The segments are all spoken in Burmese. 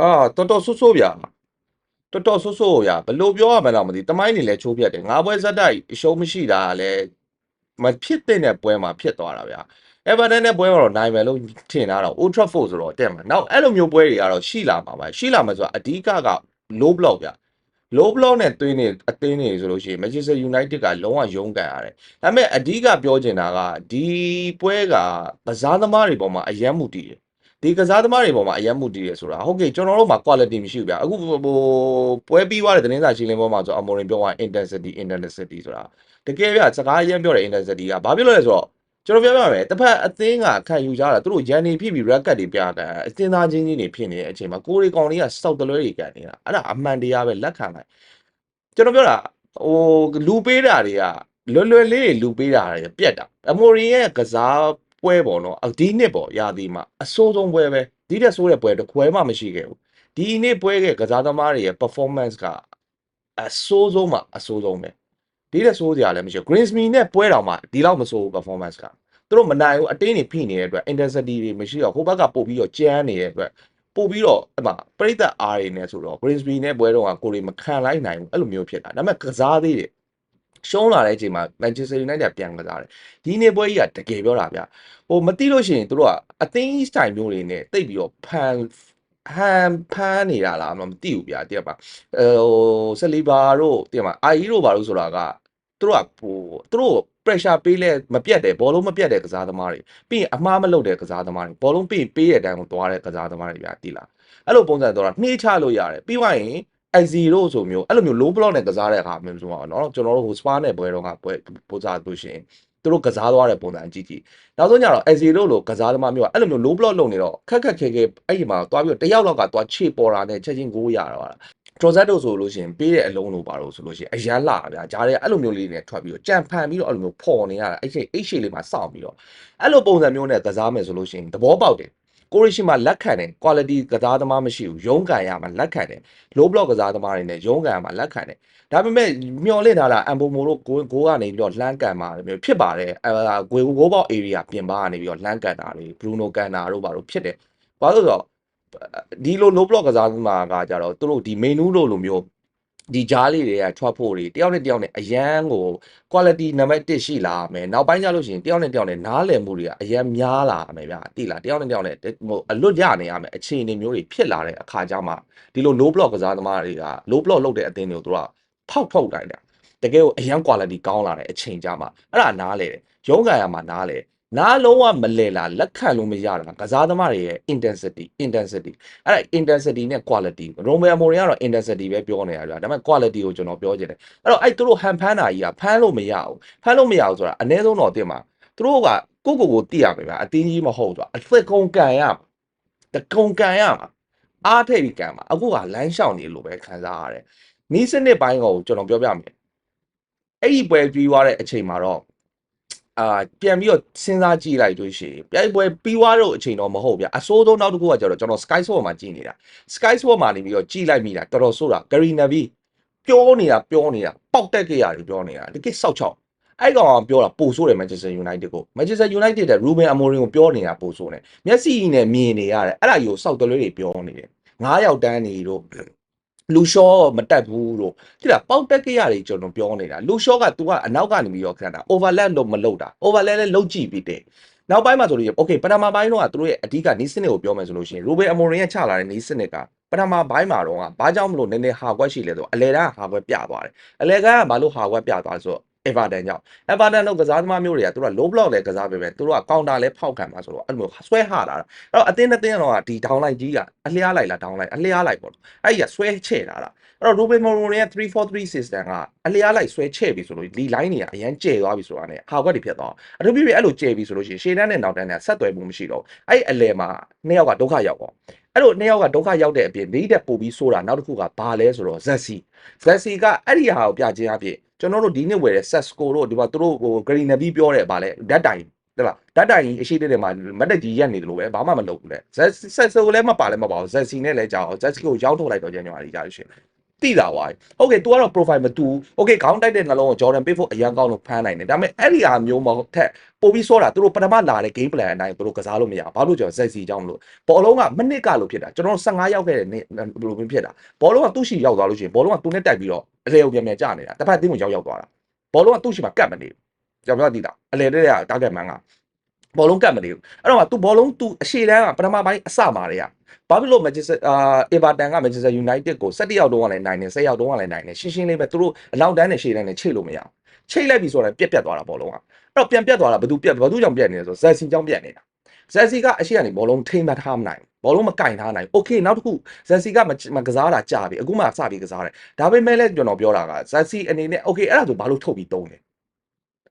အာတော်တော်ဆိုးဆိုးဗျာတော်တော်ဆိုးဆိုးဗျာဘယ်လိုပြောရမလဲမသိတမိုင်းနေလဲချိုးပြတ်တယ်ငါပွဲဇက်တိုက်အရှုံးမရှိတာကလည်းမဖြစ်တဲ့ပွဲမှာဖြစ်သွားတာဗျာ Everton နဲ့ပွဲမှာတော့နိုင်မယ်လို့ထင်တာတော့ Old Trafford ဆိုတော့တက်မှာနောက်အဲ့လိုမျိုးပွဲတွေကတော့ရှိလာမှာပါရှိလာမှာဆိုတာအဓိကက low block ဗျာ low block နဲ့သွင်းနေအသင်းနေဆိုလို့ရှိရင် Manchester United ကလုံးဝရုန်းကန်ရတယ်ဒါပေမဲ့အဓိကပြောချင်တာကဒီပွဲကကစားသမားတွေပေါ်မှာအယမ်းမှုတည်တယ် ဒီကစားသမားတွေပေါ်မှာအယက်မှုတည်ရဆိုတာဟုတ်ကဲ့ကျွန်တော်တို့မှာ quality မရှိဘူးဗျာအခုဟိုပွဲပြီးသွားတဲ့သတင်းစာရှင်းလင်းပွဲမှာဆိုအမော်ရင်ပြောသွား intensity intensity ဆိုတာတကယ်ဗျစကားအရင်ပြောတဲ့ intensity ကဘာဖြစ်လို့လဲဆိုတော့ကျွန်တော်ပြောပြမယ်တစ်ဖက်အသင်းကခံယူကြတာသူတို့ရန်နေဖြစ်ပြီး record တွေပြတာအသင်းသားချင်းချင်းတွေဖြစ်နေတဲ့အချိန်မှာကိုရီကောင်တွေကစောက်တလွဲတွေကန်နေတာအဲ့ဒါအမှန်တရားပဲလက်ခံလိုက်ကျွန်တော်ပြောတာဟိုလူပေးတာတွေကလွယ်လွယ်လေးတွေလူပေးတာတွေပြက်တာအမော်ရင်ရဲ့ကစား ပွဲပေါ့နော်ဒီနှစ်ပေါ့ရာသီမှာအဆိုးဆုံးပွဲပဲဒီတက်ဆိုးတဲ့ပွဲတစ်ပွဲမှမရှိခဲ့ဘူးဒီနေ့ပွဲကကစားသမားတွေရဲ့ performance ကအဆိုးဆုံးမှအဆိုးဆုံးပဲဒီတက်ဆိုးစရာလည်းမရှိဘူး Greensme နဲ့ပွဲတော်မှာဒီလောက်မဆိုးဘူး performance ကသူတို့မနိုင်ဘူးအတင်းတွေဖိနေတဲ့အတွက် intensity တွေမရှိတော့ဟိုဘက်ကပို့ပြီးတော့ကြမ်းနေတဲ့အတွက်ပို့ပြီးတော့အဲ့မှာပြိသက်အားတွေနဲ့ဆိုတော့ Greensme နဲ့ပွဲတော်ကကိုယ်တွေမခံလိုက်နိုင်ဘူးအဲ့လိုမျိုးဖြစ်တာဒါပေမဲ့ကစားသေးတယ် ရှုံးလာတဲ့အချိန်မှာ Manchester United ပြန်ကစားတယ်ဒီနေ့ပွဲကြီးကတကယ်ပြောတာဗျဟိုမသိလို့ရှိရင်တို့ကအသင်း style မျိုးတွေနဲ့တိတ်ပြီးတော့ဖန်ဟန်ဖန်းနေတာလားမသိဘူးဗျာတိရပါအဲဟိုဆလီဘာတို့တိရပါအာအီတို့ဘာလို့ဆိုတာကတို့ကဟိုတို့ pressure ပေးလဲမပြတ်တယ်ဘောလုံးမပြတ်တဲ့ကစားသမားတွေပြီးရင်အမှားမလုပ်တဲ့ကစားသမားတွေဘောလုံးပြီးရင်ပေးတဲ့အတိုင်းကိုသွားတဲ့ကစားသမားတွေဗျာတိလားအဲ့လိုပုံစံတော့နှေးချလို့ရတယ်ပြီးသွားရင် I0 ဆိုမျိုးအဲ့လိုမျိုး low block နဲ့ကစားတဲ့အခါမျိုးဆိုတော့เนาะကျွန်တော်တို့ဟို spa နဲ့ပွဲတော့ကပွဲပို့စားလို့ရှိရင်သူတို့ကစားသွားတဲ့ပုံစံကြည့်ကြည့်နောက်ဆုံးကျတော့ I0 လို့ကစားသမားမျိုးကအဲ့လိုမျိုး low block လုပ်နေတော့ခက်ခက်ခဲခဲအဲ့ဒီမှာသွားပြီးတော့တယောက်လောက်ကသွားခြေပေါ်တာနဲ့ချက်ချင်းကိုရတော့တာ Trozzetto ဆိုလို့ရှိရင်ပေးတဲ့အလုံးလို့ပါတော့ဆိုလို့ရှိရင်အရန်လာဗျာဂျားတွေကအဲ့လိုမျိုးလေးနဲ့ထွက်ပြီးတော့ကြံဖန်ပြီးတော့အဲ့လိုမျိုးဖော်နေရတာအဲ့ချိန်အဲ့ချိန်လေးမှာစောင့်ပြီးတော့အဲ့လိုပုံစံမျိုးနဲ့ကစားမယ်ဆိုလို့ရှိရင်သဘောပေါက်တယ် ကိုရီရှိမှလက်ခံတယ် quality ကစားသမားမရှိဘူးရုံးကန်ရမှာလက်ခံတယ် low block ကစားသမားတွေနဲ့ရုံးကန်ရမှာလက်ခံတယ်ဒါပေမဲ့မျော်လင့်ထားတာအမ်ဘိုမိုတို့ကိုကိုကနေပြီးတော့လှမ်းကန်มาမျိုးဖြစ်ပါတယ်အဲဂွေဂိုးပေါက် area ပြင်ပါကနေပြီးတော့လှမ်းကန်တာတွေ Bruno ကန်တာတို့ဘာလို့ဖြစ်တယ်ဘာလို့ဆိုတော့ဒီလို low block ကစားသမားကကြတော့သူတို့ဒီ menu လို့လိုမျိုး ဒီကြားလေးတွေကထွက်ဖို့တွေတယောက်နဲ့တယောက်နဲ့အရန်ကို quality နံပါတ်1ရှိလာမယ်နောက်ပိုင်းကျလို့ရှိရင်တယောက်နဲ့တယောက်နဲ့နားလည်မှုတွေကအရန်များလာမယ်ဗျာတိလားတယောက်နဲ့တယောက်နဲ့ဟိုအလွတ်ရနေရမယ်အခြေအနေမျိုးတွေဖြစ်လာတဲ့အခါကျမှဒီလို low block ကစားသမားတွေက low block လုပ်တဲ့အသင်းတွေကိုသူကဖောက်ထုတ်တိုင်းတယ်တကယ်ကိုအရန် quality ကောင်းလာတဲ့အချိန်ကြမှာအဲ့ဒါနားလေတယ်ရုံးကန်ရမှာနားလေ နားလုံးဝမလဲလာလက်ခံလို့မရတာကစားသမားတွေရဲ့ intensity intensity အဲ့ဒါ intensity နဲ့ quality ရိုမဲမိုရင်ကတော့ intensity ပဲပြောနေတာကြာဒါပေမဲ့ quality ကိုကျွန်တော်ပြောချင်တယ်အဲ့တော့အဲ့သူတို့ဟန်ဖန်းတာကြီးကဖန်းလို့မရဘူးဖန်းလို့မရဘူးဆိုတာအနည်းဆုံးတော့တင်မှာသူတို့ကကိုကိုကိုတိရမယ်ဗျာအတင်းကြီးမဟုတ်ဆိုတာအသက်ကုန်ကန်ရမှာတကုံကန်ရမှာအားထိပ်ပြီးကန်မှာအခုကလမ်းလျှောက်နေလို့ပဲခံစားရတယ်နီးစနစ်ပိုင်းကိုကျွန်တော်ပြောပြမယ်အဲ့ဒီပွဲပြီးသွားတဲ့အချိန်မှာတော့ အာပြန်ပြီးတော့စဉ်းစားကြည့်လိုက်တွေ့ရှိရင်ပြိုင်ပွဲပြီးသွားတော့အချိန်တော့မဟုတ်ဗျာအစိုးဆုံးနောက်တစ်ခုကကျတော့ကျွန်တော် Sky Sport မှာကြည့်နေတာ Sky Sport မှာနေပြီးတော့ကြည့်လိုက်မိတာတော်တော်ဆိုးတာ Gary Neville ပြောနေတာပြောနေတာပေါက်တက်ခဲ့ရတယ်ပြောနေတာတကယ်စောက်ချောက်အဲ့ကောင်ကပြောတာပိုဆိုးတယ် Manchester United ကို Manchester United တဲ့ Ruben Amorim ကိုပြောနေတာပိုဆိုးတယ်မျက်စိနဲ့မြင်နေရတယ်အဲ့ဒါကြီးကိုစောက်တလွဲတွေပြောနေတယ်ငါးယောက်တန်းနေတို့ လူလျှောမတက်ဘူးတို့တိလားပေါက်တက်ကြရတွေကျွန်တော်ပြောနေတာလူလျှောက तू ကအနောက်ကနေပြီးတော့ခံတာ overlap လို့မလုပ်တာ overlap လည်းလုပ်ကြည့်ပြီးတဲ့နောက်ပိုင်းမှာဆိုလို့ရ okay ပထမပိုင်းတော့ကသူတို့ရဲ့အဓိကနီးစနစ်ကိုပြောမယ်ဆိုလို့ရှိရင် Ruben Amorim ကချလာတဲ့နီးစနစ်ကပထမပိုင်းမှာတော့ကဘာကြောင့်မလို့နည်းနည်းဟာကွက်ရှိလဲဆိုတော့အလဲတန်းဟာကွက်ပြသွားတယ်အလဲကဘာလို့ဟာကွက်ပြသွားဆိုတော့ Everton ကြောင့် Everton တို့ကစားသမားမျိုးတွေကသူတို့က low block လည်းကစားပေးပဲသူတို့က counter လည်းဖောက်ခံမှာဆိုတော့အဲ့လိုဆွဲဟတာအဲ့တော့အတင်းနဲ့တင်းတော့ဒီ down line ကြီးကအလျားလိုက်လား down line အလျားလိုက်ပေါ့အဲ့ဒီကဆွဲချဲ့တာလားအဲ့တော့ Ruben Moreira ရဲ့343 system ကအလျားလိုက်ဆွဲချဲ့ပြီဆိုလို့ဒီ line တွေကအရန်ကျဲသွားပြီဆိုတာနဲ့ဟာကွက်တွေဖြစ်သွားအထူးဖြစ်ပြီးအဲ့လိုကျဲပြီဆိုလို့ရှိရင်ရှေ့တန်းနဲ့နောက်တန်းနဲ့ဆက်သွယ်မှုမရှိတော့အဲ့အလဲမှာနှစ်ယောက်ကဒုက္ခရောက်သွားအဲ့လိုနှစ်ယောက်ကဒုက္ခရောက်တဲ့အပြင်လေးတက်ပို့ပြီးဆိုတာနောက်တစ်ခုကဘာလဲဆိုတော့ Zessi Zessi ကအဲ့ဒီဟာကိုပြခြင်းအပြင် ကျွန်တော်တို့ဒီနှစ်ဝယ်တဲ့ Sesco တို့ဒီမှာသူတို့ဟို Green Navy ပြောတဲ့ဗာလဲဓာတ်တိုင်တဲ့လားဓာတ်တိုင်အရှိတဲ့တွေမှာမတ်တက်ကြီးရက်နေတယ်လို့ပဲဘာမှမလုပ်ဘူးလေ Sesco လည်းမပါလည်းမပါဘူး Zessi နဲ့လည်းကြောက် Zessi ကိုရောက်ထုတ်လိုက်တော့ကျန်ကြပါလိမ့်ကြလို့ရှိရင် တ တိတာဝါဟုတ်ကဲ့ तू ကတော့ profile မတူโอเคခေါင်းတိုက်တဲ့နှလုံးကို Jordan Pickford အရန်ကောင်းလို့ဖမ်းနိုင်တယ်ဒါပေမဲ့အဲ့ဒီဟာမျိုးမဟုတ်ထက်ပို့ပြီးစောတာသူတို့ပထမလာတဲ့ game plan အတိုင်းသူတို့ကစားလို့မရဘာလို့ကျွန်တော် sexy ကြောင်းမလို့ဘောလုံးကမနစ်ကလို့ဖြစ်တာကျွန်တော်တို့15ရောက်ခဲ့တဲ့နေ့ဘယ်လိုဖြစ်တာဘောလုံးကသူ့ရှိရောက်သွားလို့ရှိရင်ဘောလုံးကသူ့နဲ့တိုက်ပြီးတော့အလေုံပြန်ပြန်ကျနေတာတစ်ဖက်တင်းကိုရောက်ရောက်သွားတာဘောလုံးကသူ့ရှိမှာကတ်မနေဘူးကျွန်တော်ပြောတည်တာအလေတဲ့က target man က ဘောလုံးကတ်မနေဘူးအဲ့တော့ तू ဘောလုံး तू အရှေ့တန်းကပထမပိုင်းအစမှာတွေကဘာဖြစ်လို့ Manchester အာ Everton က Manchester United ကို17ရောက်တော့ကလည်းနိုင်တယ်10ရောက်တော့ကလည်းနိုင်တယ်ရှင်းရှင်းလေးပဲသူတို့အနောက်တန်းနဲ့ရှေ့တန်းနဲ့ချိတ်လို့မရဘူးချိတ်လိုက်ပြီဆိုတော့ပြက်ပြက်သွားတာဘောလုံးကအဲ့တော့ပြန်ပြက်သွားတာဘယ်သူပြက်ဘယ်သူကြောင့်ပြက်နေလဲဆိုဇက်စီကြောင့်ပြက်နေတာဇက်စီကအရှိကနေဘောလုံးထိမ့်မထားမနိုင်ဘောလုံးမကင်ထားနိုင်โอเคနောက်တစ်ခုဇက်စီကမကစားတာကြာပြီအခုမှစပြီးကစားတယ်ဒါပေမဲ့လည်းကျွန်တော်ပြောတာကဇက်စီအနေနဲ့โอเคအဲ့ဒါဆိုဘာလို့ထုတ်ပြီးတုံးလဲ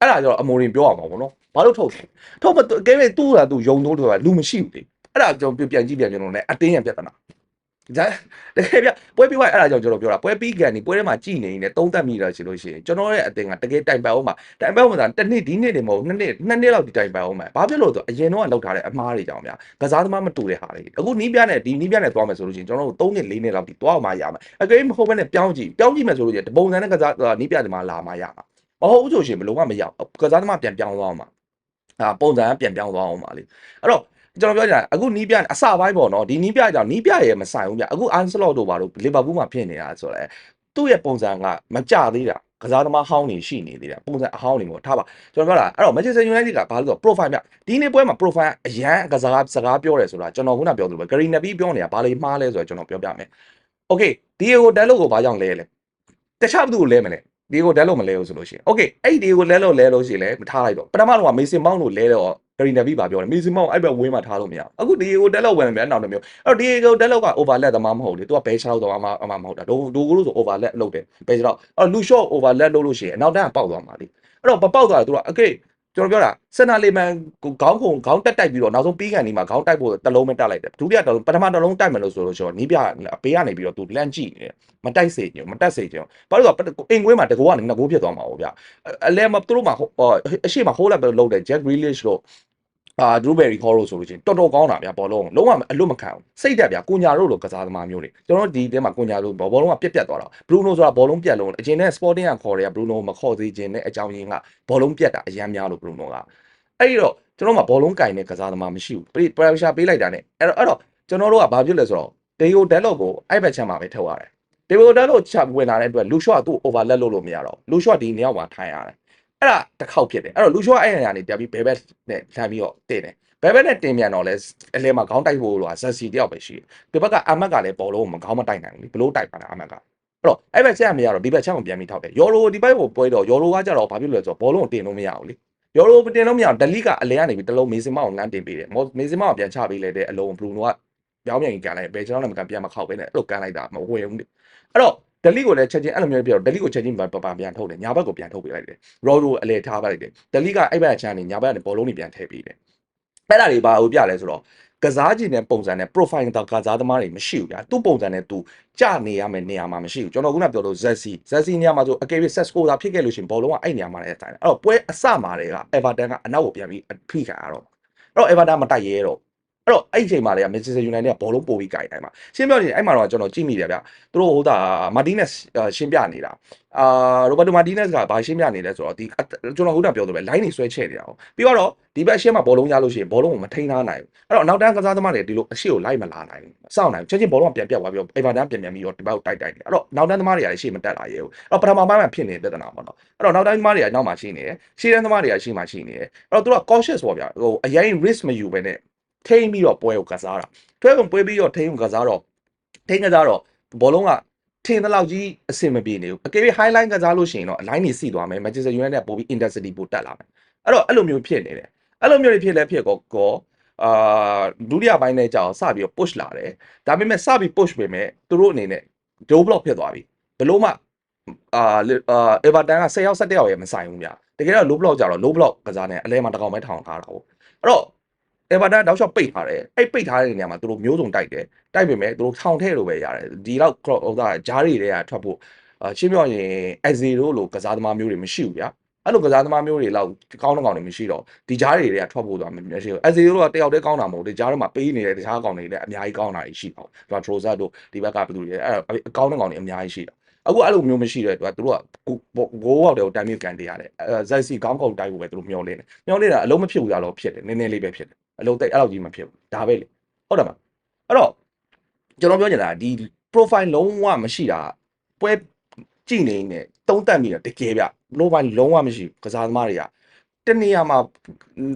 အဲ့ဒါကျတော့အမိုရင်ပြောရမှာပေါ့နော်ဘာလို့ထုတ်လဲထုတ်မကဲမဲ့သူ့ကသူယုံတော့တယ်လူမရှိဘူးလေအဲ့ဒါကျွန်တော်ပြန်ကြည့်ပြန်ကျွန်တော်လည်းအတင်းရပြဿနာဒါတကယ်ပြပွဲပြီးသွားအဲ့ဒါကြောင့်ကျွန်တော်ပြောတာပွဲပြီးကန်ဒီပွဲထဲမှာကြည်နေနေသုံးသက်မိတာရှိလို့ရှိရင်ကျွန်တော်ရဲ့အတင်ကတကယ်တိုင်ပတ်အောင်မှာတိုင်ပတ်အောင်မှာတစ်နှစ်ဒီနှစ်တွေမဟုတ်နှစ်နှစ်နှစ်နှစ်လောက်ဒီတိုင်ပတ်အောင်မှာဘာဖြစ်လို့ဆိုအရင်တော့လောက်ထားတဲ့အမားတွေကြောင့်ဗျာကစားသမားမတူတဲ့ဟာတွေအခုနီးပြနဲ့ဒီနီးပြနဲ့သွားမယ်ဆိုလို့ရှိရင်ကျွန်တော်တို့3နှစ်4နှစ်လောက်ဒီသွားအောင်မှရမယ်အကယ်မဟုတ်ဘဲနဲ့ပြောင်းကြည့်ပြောင်းကြည့်မယ်ဆိုလို့ရှိရင်တပုံစံနဲ့ကစားနီးပြဒီမှာလာမှရမှာ မဟုတ်ဘူးဆိုရှင်ဘယ်လိုမှမရဘူးကစားသမားပြန်ပြောင်းသွားအောင်မှာအာပုံစံကပြန်ပြောင်းသွားအောင်ပါလေအဲ့တော့ကျွန်တော်ပြောကြတယ်အခုနီးပြအစပိုင်းပေါ့နော်ဒီနီးပြကြောင့်နီးပြရဲ့မဆိုင်ဘူးဗျအခုအန်ဆလော့တို့ဘာလို့လီဗာပူးမှာဖြစ်နေတာဆိုတော့သူ့ရဲ့ပုံစံကမကြသေးတာကစားသမားဟောင်းနေရှိနေသေးတာပုံစံအဟောင်းနေပေါ့ထားပါကျွန်တော်ပြောတာအဲ့တော့ Manchester United ကဘာလို့ဆို profile မြဒီနေ့ပွဲမှာ profile အရန်ကစားစကားပြောတယ်ဆိုတာကျွန်တော်ခုနပြောသလိုပဲ Gary Neville ပြောနေတာဘာလို့မှားလဲဆိုတော့ကျွန်တော်ပြောပြမယ် Okay Diego Dalot ကိုဘာကြောင့်လဲလဲတခြားဘသူကိုလဲမလဲ Diego Dalot မလဲဘူးဆိုလို့ရှိရင် Okay အဲ့ Diego Dalot လဲလို့ရှိရင်လည်းမထားလိုက်တော့ပထမတော့ Mason Mount ကိုလဲတော့ Gary Neville ပါပြောတယ် Mason Mount အဲ့ဘက်ဝင်းမှာထားလို့မရဘူးအခု Diego Dalot ဝင်မယ်နောက်တစ်မျိုးအဲ့တော့ Diego Dalot က overlap သမားမဟုတ်လေသူကဘယ်ချောက်တော့မှမမဟုတ်တာဒိုဒိုကိုလို့ဆို overlap လုပ်တယ်ဘယ်ချောက်အဲ့လူ short overlap လုပ်လို့ရှိရင်အနောက်တန်းကပေါက်သွားမှာလေအဲ့တော့မပေါက်သွားတယ်သူက Okay ကျွန်တော်ပြောတာစင်နာလီမန်ကိုခေါင်းခုံခေါင်းတက်တိုက်ပြီးတော့နောက်ဆုံးပြီးကန်ဒီမှာခေါင်းတိုက်ဖို့တလုံးပဲတက်လိုက်တယ်ဒုတိယတလုံးပထမတလုံးတိုက်မယ်လို့ဆိုလို့ရှိတော့နီးပြအပေးကနေပြီးတော့သူလန့်ကြည့်နေတယ်မတိုက်စေချင်မတက်စေချင်ဘာလို့ဆိုတော့အင်ကွင်းမှာတကောကနေငကိုးဖြစ်သွားမှာပေါ့ဗျအလဲမသူတို့မှာအရှိမဟိုးလက်ပဲလုံးတယ် Jack Grealish တို့ အာ Drewberry Hall လို့ဆိုလို့ချင်းတော်တော်ကောင်းတာဗျာဘောလုံးလုံးဝအလွတ်မခံဘူးစိတ်တက်ဗျာကိုညာတို့လိုကစားသမားမျိုးတွေကျွန်တော်ဒီတဲမှာကိုညာတို့ဘောလုံးကပြက်ပြက်သွားတာ Bruno ဆိုတာဘောလုံးပြက်လုံးအရင်နဲ့ Sporting ကခေါ်တယ်က Bruno မခေါ်သေးခြင်းနဲ့အကြောင်းရင်းကဘောလုံးပြက်တာအရင်များလို့ Bruno ကအဲ့ဒီတော့ကျွန်တော်မှာဘောလုံးကင်တဲ့ကစားသမားမရှိဘူး pressure ပေးလိုက်တာ ਨੇ အဲ့တော့အဲ့တော့ကျွန်တော်တို့ကဘာဖြစ်လဲဆိုတော့ Deo Dalot ကိုအဲ့ဘက်ချမ်းမှာပဲထုတ်ရတယ် Deo Dalot ချဝင်လာတဲ့အတွက်လူ shot သူ့ overlap လုပ်လို့မရတော့လူ shot ဒီနေရာမှာထိုင်ရတယ် အဲ့ဒါတစ်ခေါက်ဖြစ်တယ်အဲ့တော့လူ shot အဲ့နေရာနေတက်ပြီးဘဲဘက်နဲ့လှမ်းပြီးတော့တင်တယ်ဘဲဘက်နဲ့တင်မြန်တော့လဲအလဲမှာခေါင်းတိုက်ဖို့လို့ဇက်စီတယောက်ပဲရှိတယ်ဒီဘက်ကအမက်ကလည်းဘောလုံးကိုမခေါင်းမတိုက်နိုင်ဘူးဘလို့တိုက်ပါလားအမက်ကအဲ့တော့အဲ့ဘက်ချက်မရတော့ဒီဘက်ချက်ကိုပြန်ပြီးထောက်တယ်ယော်ရိုဒီဘက်ကိုပွဲတော့ယော်ရိုကကြတော့ဘာဖြစ်လို့လဲဆိုတော့ဘောလုံးကိုတင်လို့မရဘူးလေယော်ရိုတင်လို့မရအောင်ဒလီကအလဲကနေပြီးတလုံးမေစင်မောင်လမ်းတင်ပေးတယ်မေစင်မောင်ပြန်ချပေးလိုက်တဲ့အလုံးဘရူနိုကပြောင်းပြန်ကန်လိုက်ဘယ်ကျွန်တော်လည်းမကန်ပြန်မခောက်ပဲနဲ့အဲ့လိုကန်လိုက်တာမဝင်ဘူးအဲ့တော့ ဒလီကိုလည်းချက်ချင်းအဲ့လိုမျိုးပြောဒလီကိုချက်ချင်းပပပြန်ထုတ်တယ်ညာဘက်ကိုပြန်ထုတ်ပေးလိုက်တယ်ရော်ရိုအလဲထားပလိုက်တယ်ဒလီကအဲ့ဘက်ချမ်းနေညာဘက်ကနေဘောလုံးတွေပြန်ထည့်ပေးတယ်အဲ့ဒါတွေဘာလို့ပြလဲဆိုတော့ကစားခြင်းတဲ့ပုံစံနဲ့ profile တော့ကစားသမားတွေမရှိဘူးဗျာသူ့ပုံစံနဲ့သူကြနေရမယ်နေရာမှာမရှိဘူးကျွန်တော်ခုနပြောလို့ Zessi Zessi နေရာမှာဆိုအကယ်၍ set score သာဖြစ်ခဲ့လို့ရှိရင်ဘောလုံးကအဲ့နေရာမှာလည်းတိုင်တယ်အဲ့တော့ပွဲအစမှာတွေက Everton ကအနောက်ကိုပြန်ပြီးဖိခံရတော့အဲ့တော့ Everton မတိုက်ရဲတော့ အဲ့တော့အဲ့ဒီအချိန်မှာလေ Manchester United ကဘောလုံးပို့ပြီးကြိုက်တိုင်းမှာရှင်းပြောနေအဲ့မှာတော့ကျွန်တော်ကြည့်မိတယ်ဗျသူတို့ဟိုဒါ Martinez ရှင်းပြနေတာအာရိုဘတ်တိုမာတီနက်စ်ကဘာရှင်းပြနေလဲဆိုတော့ဒီကျွန်တော်ခုနပြောသလိုပဲ line တွေဆွဲချဲ့နေတာ哦ပြီးတော့ဒီဘက်ရှင်းမှာဘောလုံးရလို့ရှိရင်ဘောလုံးကိုမထိန်းထားနိုင်ဘူးအဲ့တော့နောက်တန်းကစားသမားတွေဒီလိုအရှိကိုလိုက်မလာနိုင်ဘူးစောင့်နိုင်ချက်ချင်းဘောလုံးကပြန်ပြတ်သွားပြီးတော့အေဗာတန်ပြန်ပြန်ပြီးတော့ဒီဘက်ကိုတိုက်တိုက်နေအဲ့တော့နောက်တန်းသမားတွေကလည်းရှေ့မတက်လာရဲဘူးအဲ့တော့ပထမပိုင်းမှာဖြစ်နေတဲ့ပြဿနာပေါ့နော်အဲ့တော့နောက်တန်းသမားတွေကနောက်မှာရှိနေတယ်ရှေ့တန်းသမားတွေကရှေ့မှာရှိနေတယ်အဲ့တော့သူက cautious ပေါ့ဗျာဟိုအရင် risk မယူဘဲနဲ့ ထိန်းပြီးတော့ပွဲကိုကစားတာတွဲကုန်ပွဲပြီးတော့ထိန်းကိုကစားတော့ထိန်းကစားတော့ဘောလုံးကထင်တဲ့လောက်ကြီးအဆင်မပြေနေဘူးအကယ်၍ highlight ကစားလို့ရှိရင်တော့ line တွေစီသွားမယ် Manchester United နဲ့ပိုပြီး intensity ပိုတက်လာမယ်အဲ့တော့အဲ့လိုမျိုးဖြစ်နေတယ်အဲ့လိုမျိုးတွေဖြစ်လဲဖြစ်ကောကောအာဒုတိယပိုင်းနဲ့ကြာအောင်စပြီးတော့ push လာတယ်ဒါပေမဲ့စပြီး push ပေမဲ့သူတို့အနေနဲ့ low block ဖြစ်သွားပြီဘလို့မှအာအာ Everton က10ယောက်17ယောက်ရဲ့မဆိုင်ဘူးဗျတကယ်တော့ low block ကြတော့ low block ကစားနေအလဲမှာတကောင်ပဲထောင်ထားတာဟုတ် အဲ့တော့ Everton တောက်လျှောက်ပိတ်ထားတယ်အဲ့ပိတ်ထားတဲ့နေရာမှာသူတို့မျိုးစုံတိုက်တယ်တိုက်ပေမဲ့သူတို့ထောင်ထဲလို့ပဲရတယ်ဒီလောက်ဟိုကဂျားတွေတွေကထွက်ဖို့အရှင်းပြောရင် Exe တို့လိုကစားသမားမျိုးတွေမရှိဘူးဗျာအဲ့လိုကစားသမားမျိုးတွေလောက်ကောင်းတဲ့ကောင်တွေမရှိတော့ဒီဂျားတွေတွေကထွက်ဖို့သွားမယ်မရှိဘူး Exe တို့ကတယောက်တည်းကောင်းတာမဟုတ်ဒီဂျားတွေမှာပေးနေတဲ့တခြားကောင်တွေလည်းအများကြီးကောင်းတာရှိပါဘူးသူက Trossard တို့ဒီဘက်ကဘယ်သူတွေအဲ့အကောင်းတဲ့ကောင်တွေအများကြီးရှိတာအခုအဲ့လိုမျိုးမရှိတဲ့အတွက်သူတို့ကဘိုးဘောက်တွေကိုတိုင်မြကန်တရားတယ်အဲဇက်စီကောင်းကောင်းတိုက်ဖို့ပဲသူတို့မျောလင်းတယ်မျောလင်းတာအလုံးမဖြစ်ဘူးလားတော့ဖြစ်တယ်နည်းနည်းလေးပဲဖြစ်တယ် အလုံးတိတ်အဲ့လောက်ကြီးမဖြစ်ဘူးဒါပဲလေဟုတ်တယ်မအဲ့တော့ကျွန်တော်ပြောချင်တာဒီ profile လုံးဝမရှိတာပွဲကြည့်နေနေတုံးတက်မိတာတကယ်ဗျ profile လုံးဝမရှိဘူးကစားသမားတွေကတနေရာမှာ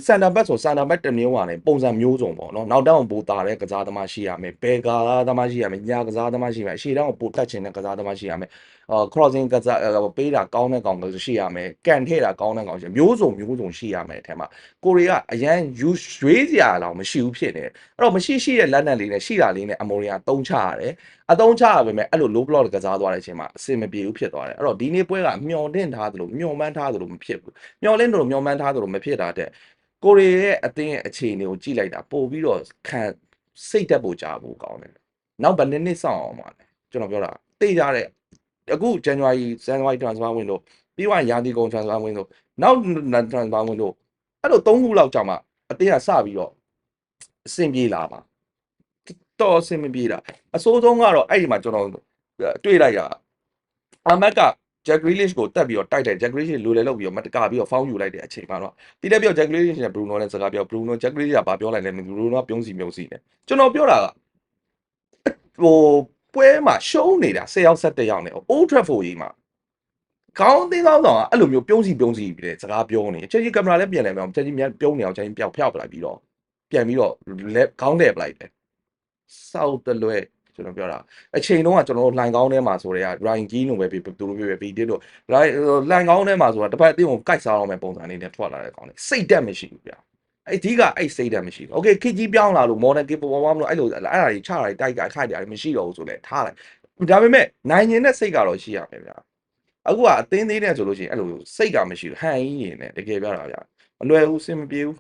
စန်တာဘက်ဆိုစန်တာဘက်တစ်မျိုးပါလေပုံစံမျိုးစုံပေါ့နော်နောက်တောင်ပိုတာတဲ့ကစားသမားရှိရမယ်ဘယ်ကစားသမားရှိရမယ်ညာကစားသမားရှိရမယ်အရှေ့တောင်ပိုတက်ချင်တဲ့ကစားသမားရှိရမယ်အော် crossing ကစားပေးတာကောင်းတဲ့ကောင်ရှိရမယ်ကန်ထည့်တာကောင်းတဲ့ကောင်ရှိမျိုးစုံမျိုးစုံရှိရမယ်အထက်မှာကိုရီးယားအရန်ယူရွေးစရာတော့မရှိဘူးဖြစ်နေတယ်အဲ့တော့မရှိရှိတဲ့လက်နက်လေးနဲ့ရှိတာလေးနဲ့အမော်ရီယာတုံးချရတယ်အတုံးချရပါမယ်အဲ့လို low block ကစားသွားတဲ့အချိန်မှာအဆင်မပြေဘူးဖြစ်သွားတယ်အဲ့တော့ဒီနေ့ပွဲကမျောတင်ထားသလိုမျောမှန်းထားသလိုမဖြစ်ဘူးမျောလင်းသလိုမျောမှန်းထားသလိုမဖြစ်တာတဲ့ကိုရီးယားရဲ့အသင်းရဲ့အခြေအနေကိုကြည့်လိုက်တာပို့ပြီးတော့ခံစိတ်တက်ဖို့ကြာဖို့ကောင်းတယ်နောက်ဘယ်နှစ်နှစ်စောင့်အောင်ပါလဲကျွန်တော်ပြောတာသိကြတဲ့ အခု January January transfer ဝင်လို့ပြီးသွားရာသီကုန် transfer ဝင်လို့နောက် transfer ဝင်လို့အဲ့လို၃ခုလောက်ကြာမှအတင်းကစပြီးတော့အဆင်ပြေလာပါတော်အဆင်မပြေတာအစိုးဆုံးကတော့အဲ့ဒီမှာကျွန်တော်တွေ့လိုက်တာအမက်က Jack Grealish ကိုတက်ပြီးတော့တိုက်တယ် Jack Grealish လိုလေလောက်ပြီးတော့မတကာပြီးတော့ဖောင်းယူလိုက်တဲ့အချိန်မှာတော့ဒီတက်ပြော Jack Grealish နဲ့ Bruno နဲ့စကားပြော Bruno Jack Grealish ကဘာပြောလိုက်လဲမသိဘူး Bruno ကပြုံးစီမြုံစီနဲ့ကျွန်တော်ပြောတာကဟို ပွဲမှာရှုံးနေတာ10ယောက်17ယောက်နဲ့ Old Trafford ကြီးမှာကောင်းတင်းကောင်းဆောင်ကအဲ့လိုမျိုးပြုံးစီပြုံးစီပြီးတဲ့စကားပြောနေချက်ကြီးကင်မရာလည်းပြန်လဲမအောင်ချက်ကြီးမြပြုံးနေအောင်ချက်ကြီးပျောက်ဖျောက်ပလိုက်ပြီးတော့ပြန်ပြီးတော့လက်ခေါင်းတဲ့ပလိုက်တယ်စောက်တလွဲကျွန်တော်ပြောတာအချိန်တုန်းကကျွန်တော်တို့လှိုင်ကောင်းထဲမှာဆိုတဲ့က Ryan Key လို့ပဲပြီးသူတို့ပြောပဲပြီးတစ်တို့ Ryan လှိုင်ကောင်းထဲမှာဆိုတာတစ်ဖက်အတင်းကိုကိုက်စားအောင်မဲ့ပုံစံလေးနဲ့ထွက်လာတဲ့ကောင်းလေးစိတ်တက်မရှိဘူးဗျာ အဲ့ဒီကအဲ့စိတ်တက်မရှိဘူး။ Okay ခစ်ကြီးပြောင်းလာလို့ modern game ပေါ်ပေါ်မလို့အဲ့လိုအဲ့ဒါတွေချတာတွေတိုက်ကအခိုက်တွေမရှိတော့ဘူးဆိုလဲထားလိုက်။ဒါပေမဲ့နိုင်ရင်တဲ့စိတ်ကတော့ရှိရမယ်ဗျာ။အခုကအသင်းသေးတယ်ဆိုလို့ရှိရင်အဲ့လိုစိတ်ကမရှိဘူး။ဟန်ကြီးနေတယ်တကယ်ပြောတာဗျာ။မလွယ်ဘူးစင်မပြေဘူး